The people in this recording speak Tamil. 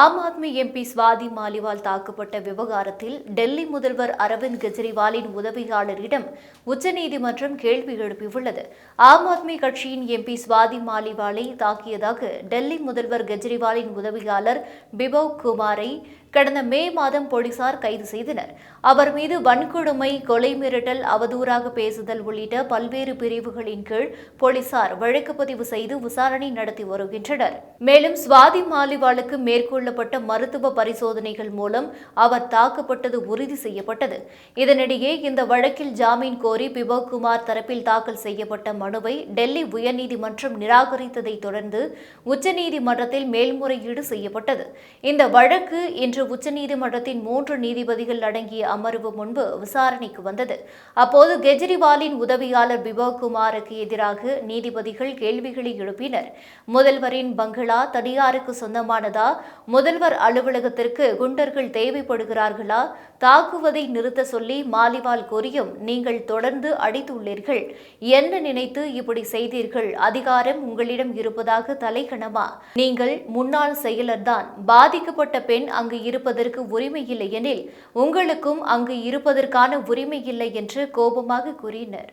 ஆம் ஆத்மி எம்பி ஸ்வாதி மாலிவால் தாக்கப்பட்ட விவகாரத்தில் டெல்லி முதல்வர் அரவிந்த் கெஜ்ரிவாலின் உதவியாளரிடம் உச்சநீதிமன்றம் கேள்வி எழுப்பியுள்ளது. ஆம் ஆத்மி கட்சியின் எம்பி ஸ்வாதி மாலிவாலை தாக்கியதாக டெல்லி முதல்வர் கெஜ்ரிவாலின் உதவியாளர் பிபவ் குமாரை கடந்த மே மாதம் போலீசார் கைது செய்தனர். அவர் மீது வன்கொடுமை கொலை மிரட்டல் அவதூறாக பேசுதல் உள்ளிட்ட பல்வேறு பிரிவுகளின் கீழ் போலீசார் வழக்கு பதிவு செய்து விசாரணை நடத்தி வருகின்றனர். மேலும் சுவாதி மாலிவாலுக்கு மேற்கொள்ளப்பட்ட மருத்துவ பரிசோதனைகள் மூலம் அவர் தாக்கப்பட்டது உறுதி செய்யப்பட்டது. இதனிடையே இந்த வழக்கில் ஜாமீன் கோரி பிபோக்குமார் தரப்பில் தாக்கல் செய்யப்பட்ட மனுவை டெல்லி உயர்நீதிமன்றம் நிராகரித்ததைத் தொடர்ந்து உச்சநீதிமன்றத்தில் மேல்முறையீடு செய்யப்பட்டது. இந்த வழக்கு இன்று உச்சநீதிமன்றத்தின் மூன்று நீதிபதிகள் அடங்கிய அமர்வு முன்பு விசாரணைக்கு வந்தது. அப்போது கெஜ்ரிவாலின் உதவியாளர் குமாருக்கு எதிராக நீதிபதிகள் கேள்விகளை எழுப்பினர். முதல்வரின் பங்களா தனியாருக்கு சொந்தமானதா? முதல்வர் அலுவலகத்திற்கு குண்டர்கள் தேவைப்படுகிறார்களா? தாக்குவதை நிறுத்த சொல்லி மாலிவால் கூறியும் நீங்கள் தொடர்ந்து அடித்துள்ளீர்கள். என்ன நினைத்து இப்படி செய்தீர்கள்? அதிகாரம் உங்களிடம் இருப்பதாக தலைகணமா? நீங்கள் முன்னாள் செயலர்தான். பாதிக்கப்பட்ட பெண் அங்கு இருப்பதற்கு உரிமை இல்லை எனில் உங்களுக்கும் அங்கு இருப்பதற்கான உரிமை இல்லை என்று கோபமாக கூறினர்.